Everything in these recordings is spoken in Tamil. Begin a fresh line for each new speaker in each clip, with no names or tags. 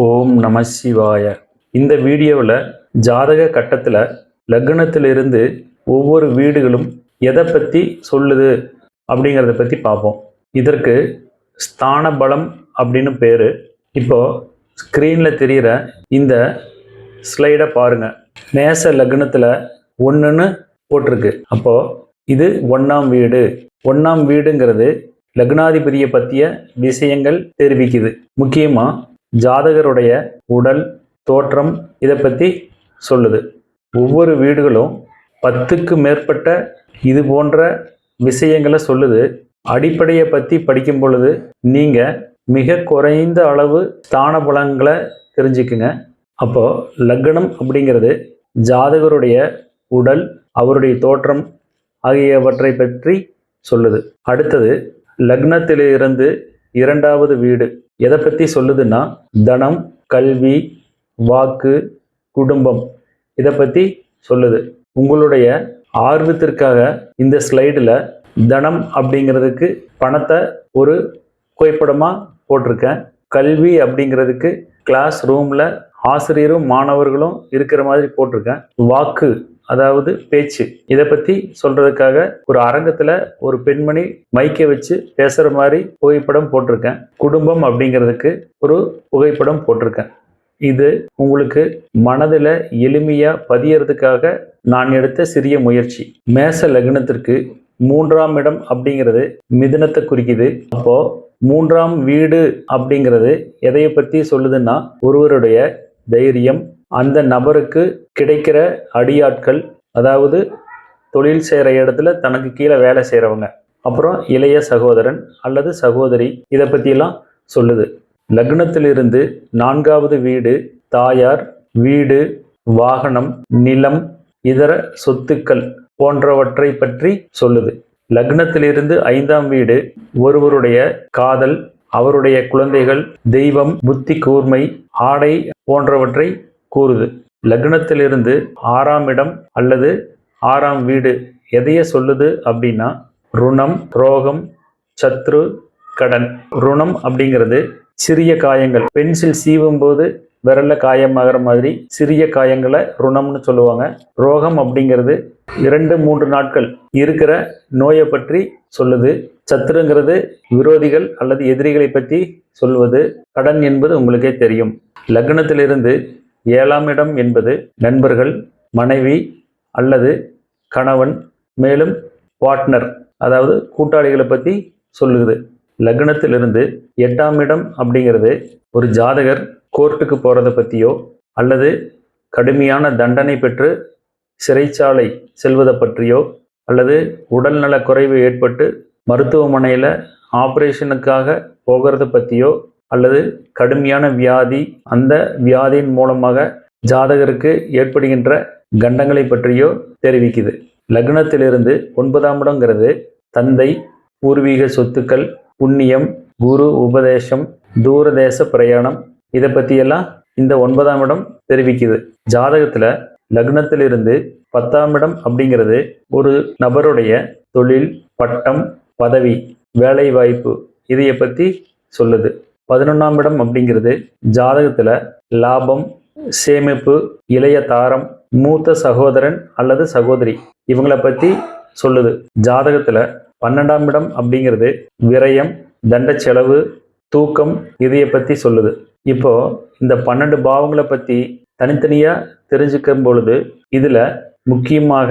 ஓம் நம சிவாய. இந்த வீடியோவில் ஜாதக கட்டத்தில் லக்னத்திலிருந்து ஒவ்வொரு வீடுகளும் எதை பற்றி சொல்லுது அப்படிங்கிறத பற்றி பார்ப்போம். இதற்கு ஸ்தான பலம் அப்படின்னு பேர். இப்போது ஸ்க்ரீனில் தெரிகிற இந்த ஸ்லைடை பாருங்கள் மேச லக்னத்தில் ஒன்றுன்னு போட்டிருக்கு. அப்போது இது ஒன்றாம் வீடு. ஒன்றாம் வீடுங்கிறது லக்னாதிபதியை பற்றிய விஷயங்கள் தெரிவிக்குது. முக்கியமாக ஜாதகருடைய உடல் தோற்றம் இதை பற்றி சொல்லுது. ஒவ்வொரு வீடுகளும் பத்துக்கு மேற்பட்ட இது போன்ற விஷயங்களை சொல்லுது. அடிப்படையை பற்றி படிக்கும் பொழுது நீங்கள் மிக குறைந்த அளவு ஸ்தான பலங்களை தெரிஞ்சுக்குங்க. அப்போது லக்னம் அப்படிங்கிறது ஜாதகருடைய உடல் அவருடைய தோற்றம் ஆகியவற்றை பற்றி சொல்லுது. அடுத்தது லக்னத்திலிருந்து இரண்டாவது வீடு. எதை பற்றி சொல்லுதுன்னா தனம் கல்வி வாக்கு குடும்பம். இதை பற்றி சொல்லுது. உங்களுடைய ஆர்வத்திற்காக இந்த ஸ்லைடில் தனம் அப்படிங்கிறதுக்கு பணத்தை ஒரு புகைப்படமாக போட்டிருக்கேன். கல்வி அப்படிங்கிறதுக்கு கிளாஸ் ரூமில் ஆசிரியரும் மாணவர்களும் இருக்கிற மாதிரி போட்டிருக்கேன். வாக்கு. அதாவது பேச்சு. இதை பற்றி சொல்கிறதுக்காக ஒரு அரங்கத்தில் ஒரு பெண்மணி மைக்கை வச்சு பேசுகிற மாதிரி புகைப்படம் போட்டிருக்கேன். குடும்பம் அப்படிங்கிறதுக்கு ஒரு புகைப்படம் போட்டிருக்கேன். இது உங்களுக்கு மனதில் எளிமையாக பதியறதுக்காக நான் எடுத்த சிறிய முயற்சி. மேச லக்னத்திற்கு மூன்றாம் இடம் அப்படிங்கிறது மிதுனத்தை குறிக்குது. அப்போ மூன்றாம் வீடு அப்படிங்கிறது எதையை பற்றி சொல்லுதுன்னா ஒருவருடைய தைரியம் அந்த நபருக்கு கிடைக்கிற அடியாட்கள் அதாவது தொழில் செய்கிற இடத்துல தனக்கு கீழே வேலை செய்கிறவங்க அப்புறம் இளைய சகோதரன் அல்லது சகோதரி இதை பற்றியெல்லாம் சொல்லுது. லக்னத்திலிருந்து நான்காவது வீடு தாயார் வீடு வாகனம் நிலம் இதர சொத்துக்கள் போன்றவற்றை பற்றி சொல்லுது. லக்னத்திலிருந்து ஐந்தாம் வீடு ஒருவருடைய காதல் அவருடைய குழந்தைகள் தெய்வம் புத்தி கூர்மை ஆடை போன்றவற்றை கூறுது. லக்னத்திலிருந்து ஆறாம் இடம் அல்லது ஆறாம் வீடு எதைய சொல்லுது அப்படின்னா ருணம் ரோகம் சத்ரு கடன். ருணம் அப்படிங்கிறது சிறிய காயங்கள். பென்சில் சீவும் போது விரல்ல காயமாகிற மாதிரி சிறிய காயங்களை ருணம்னு சொல்லுவாங்க. ரோகம் அப்படிங்கிறது இரண்டு மூன்று நாட்கள் இருக்கிற நோயை பற்றி சொல்லுது. சத்துருங்கிறது விரோதிகள் அல்லது எதிரிகளை பற்றி சொல்வது. கடன் என்பது உங்களுக்கே தெரியும். லக்னத்திலிருந்து ஏழாம் இடம் என்பது நண்பர்கள் மனைவி அல்லது கணவன் மேலும் பார்ட்னர் அதாவது கூட்டாளிகளை பற்றி சொல்லுது. லக்னத்திலிருந்து எட்டாம் இடம் அப்படிங்கிறது ஒரு ஜாதகர் கோர்ட்டுக்கு போகிறத பற்றியோ அல்லது கடுமையான தண்டனை பெற்று சிறைச்சாலை செல்வதை பற்றியோ அல்லது உடல்நல குறைவு ஏற்பட்டு மருத்துவமனையில் ஆப்ரேஷனுக்காக போகிறத பற்றியோ அல்லது கடுமையான வியாதி அந்த வியாதியின் மூலமாக ஜாதகருக்கு ஏற்படுகின்ற கண்டங்களை பற்றியோ தெரிவிக்குது. லக்னத்திலிருந்து ஒன்பதாம் இடங்கிறது தந்தை பூர்வீக சொத்துக்கள் புண்ணியம் குரு உபதேசம் தூரதேச பிரயாணம் இதை பற்றியெல்லாம் இந்த ஒன்பதாம் இடம் தெரிவிக்குது. ஜாதகத்தில் லக்னத்திலிருந்து பத்தாம் இடம் அப்படிங்கிறது ஒரு நபருடைய தொழில் பட்டம் பதவி வேலை வாய்ப்பு இதையை பற்றி சொல்லுது. பதினொன்றாம் இடம் அப்படிங்கிறது ஜாதகத்தில் லாபம் சேமிப்பு இளைய தாரம் மூத்த சகோதரன் அல்லது சகோதரி. இவங்களை பற்றி சொல்லுது. ஜாதகத்தில் பன்னெண்டாம் இடம் அப்படிங்கிறது விரயம் தண்ட செலவு தூக்கம் இதையை பற்றி சொல்லுது. இப்போ இந்த பன்னெண்டு பாவங்களை பற்றி தனித்தனியாக தெரிஞ்சுக்கும் பொழுது இதில் முக்கியமாக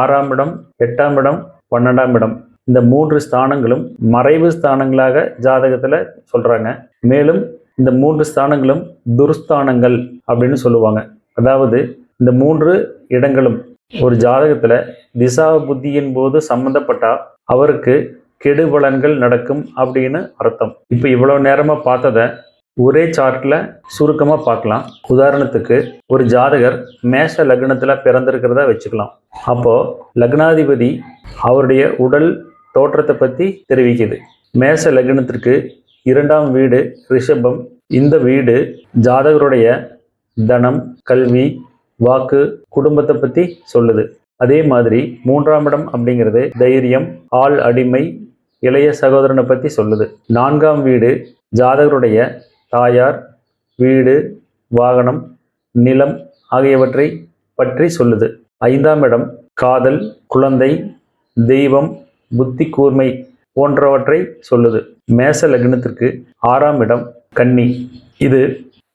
ஆறாம் இடம் எட்டாம் இடம் பன்னெண்டாம் இடம். இந்த மூன்று ஸ்தானங்களும் மறைவு ஸ்தானங்களாக ஜாதகத்தில் சொல்கிறாங்க மேலும் இந்த மூன்று ஸ்தானங்களும் துர்ஸ்தானங்கள் அப்படின்னு சொல்லுவாங்க. அதாவது இந்த மூன்று இடங்களும் ஒரு ஜாதகத்தில் திசா புத்தியின் போது சம்மந்தப்பட்டால் அவருக்கு கெடுபலன்கள் நடக்கும் அப்படின்னு அர்த்தம். இப்போ இவ்வளோ நேரமாக பார்த்ததை ஒரே சார்ட்டில் சுருக்கமாக பார்க்கலாம். உதாரணத்துக்கு ஒரு ஜாதகர் மேஷ லக்னத்தில் பிறந்திருக்கிறதா வச்சுக்கலாம். அப்போது லக்னாதிபதி அவருடைய உடல் தோற்றத்தை பற்றி தெரிவிக்குது. மேச லக்னத்திற்கு இரண்டாம் வீடு ரிஷபம். இந்த வீடு ஜாதகருடைய தனம் கல்வி வாக்கு குடும்பத்தை பற்றி சொல்லுது. அதே மாதிரி மூன்றாம் இடம் அப்படிங்கிறது தைரியம் ஆள் அடிமை இளைய சகோதரனை பற்றி சொல்லுது. நான்காம் வீடு ஜாதகருடைய தாயார் வீடு வாகனம் நிலம் ஆகியவற்றை பற்றி சொல்லுது. ஐந்தாம் இடம் காதல் குழந்தை தெய்வம் புத்தி கூர்மை போன்றவற்றை சொல்லுது. மேச லக்னத்திற்கு ஆறாம் இடம் கன்னி. இது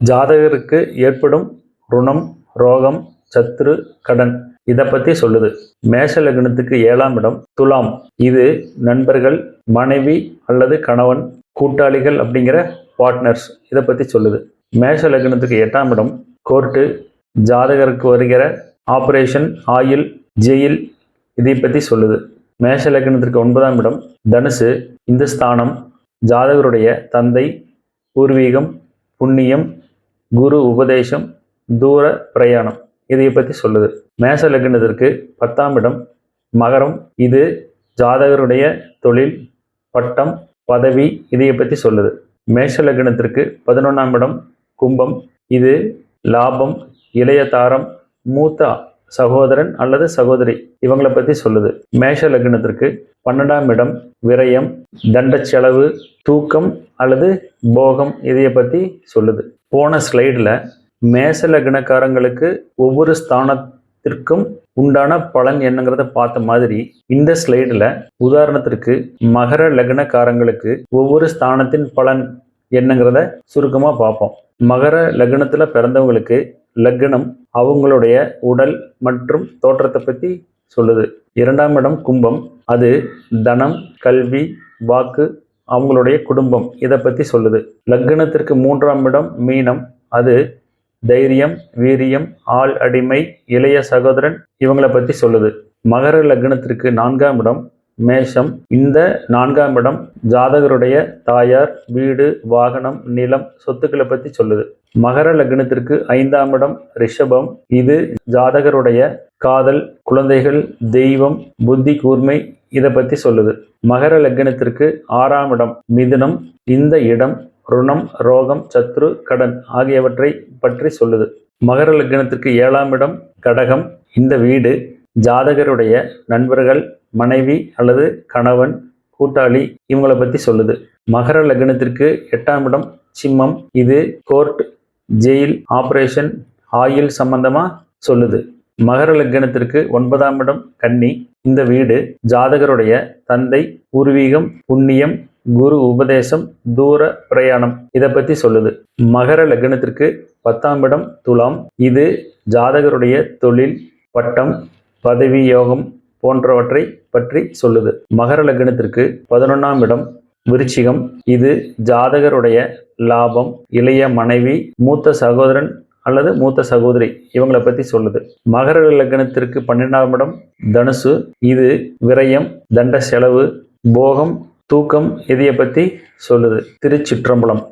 ஜாதகருக்கு ஏற்படும் ருணம் ரோகம் சத்துரு கடன் இதை பற்றி சொல்லுது. மேஷ லக்னத்துக்கு ஏழாம் இடம் துலாம். இது நண்பர்கள் மனைவி அல்லது கணவன் கூட்டாளிகள் அப்படிங்கிற பார்ட்னர்ஸ் இதை பற்றி சொல்லுது. மேஷ லக்னத்துக்கு எட்டாம் இடம் கோர்ட்டு. ஜாதகருக்கு வருகிற ஆபரேஷன் ஆயில் ஜெயில் இதை பற்றி சொல்லுது. மேஷ லக்னத்திற்கு ஒன்பதாம் இடம் தனுசு. இந்த ஸ்தானம் ஜாதகருடைய தந்தை பூர்வீகம் புண்ணியம் குரு உபதேசம் தூர பிரயாணம் இதை பற்றி சொல்லுது. மேஷ லக்னத்திற்கு பத்தாம் இடம் மகரம். இது ஜாதகருடைய தொழில் பட்டம் பதவி இதையை பற்றி சொல்லுது. மேஷ லக்னத்திற்கு பதினொன்றாம் இடம் கும்பம். இது லாபம் இளைய தாரம் மூத்த சகோதரன் அல்லது சகோதரி இவங்களை பற்றி சொல்லுது. மேஷ லக்னத்திற்கு பன்னெண்டாம் இடம் விரயம் தண்ட செலவு தூக்கம் அல்லது போகம் இதையை பற்றி சொல்லுது. போன ஸ்லைடில் மேஷ லக்னக்காரங்களுக்கு ஒவ்வொரு ஸ்தானத்திற்கும் உண்டான பலன் என்னங்கிறத பார்த்த மாதிரி இந்த ஸ்லைடில் உதாரணத்திற்கு மகர லக்னக்காரங்களுக்கு ஒவ்வொரு ஸ்தானத்தின் பலன் என்னங்கிறத சுருக்கமாக பார்ப்போம். மகர லக்னத்தில் பிறந்தவங்களுக்கு லக்னம் அவங்களுடைய உடல் மற்றும் தோற்றத்தை பற்றி சொல்லுது. இரண்டாம் இடம் கும்பம். அது தனம் கல்வி வாக்கு அவங்களுடைய குடும்பம். இதை பற்றி சொல்லுது. லக்னத்திற்கு மூன்றாம் இடம் மீனம். அது தைரியம் வீரியம் ஆள் அடிமை இளைய சகோதரன் இவங்களை பற்றி சொல்லுது. மகர லக்னத்திற்கு நான்காம் இடம் மேஷம். இந்த நான்காம் இடம் ஜாதகருடைய தாயார் வீடு வாகனம் நிலம் சொத்துக்களை பற்றி சொல்லுது. மகர லக்னத்திற்கு ஐந்தாம் இடம் ரிஷபம். இது ஜாதகருடைய காதல் குழந்தைகள் தெய்வம் புத்தி கூர்மை இதை பற்றி சொல்லுது. மகர லக்னத்திற்கு ஆறாம் இடம் மிதுனம். இந்த இடம் ருணம் ரோகம் சத்ரு கடன் ஆகியவற்றை பற்றி சொல்லுது. மகர லக்னத்திற்கு ஏழாம் இடம் கடகம். இந்த வீடு ஜாதகருடைய நண்பர்கள் மனைவி அல்லது கணவன் கூட்டாளி இவங்களை பற்றி சொல்லுது. மகர லக்னத்திற்கு எட்டாம் இடம் சிம்மம். இது கோர்ட் ஜெயில் ஆபரேஷன் ஆயில் சம்பந்தமாக சொல்லுது. மகர லக்னத்திற்கு ஒன்பதாம் இடம் கன்னி. இந்த வீடு ஜாதகருடைய தந்தை பூர்வீகம் புண்ணியம் குரு உபதேசம் தூர பிரயாணம். இதை பற்றி சொல்லுது. மகர லக்னத்திற்கு பத்தாம் இடம் துலாம். இது ஜாதகருடைய தொழில் பட்டம் பதவி யோகம் போன்றவற்றை பற்றி சொல்லுது. மகர லக்னத்திற்கு பதினொன்றாம் இடம் விருச்சிகம். இது ஜாதகருடைய லாபம் இளைய மனைவி மூத்த சகோதரன் அல்லது மூத்த சகோதரி இவங்களை பற்றி சொல்லுது. மகர லக்னத்திற்கு பன்னெண்டாம் இடம் தனுசு. இது விரயம் தண்ட செலவு போகம் தூக்கம் இதையை பற்றி சொல்லுது. திருச்சிற்றம்பலம்.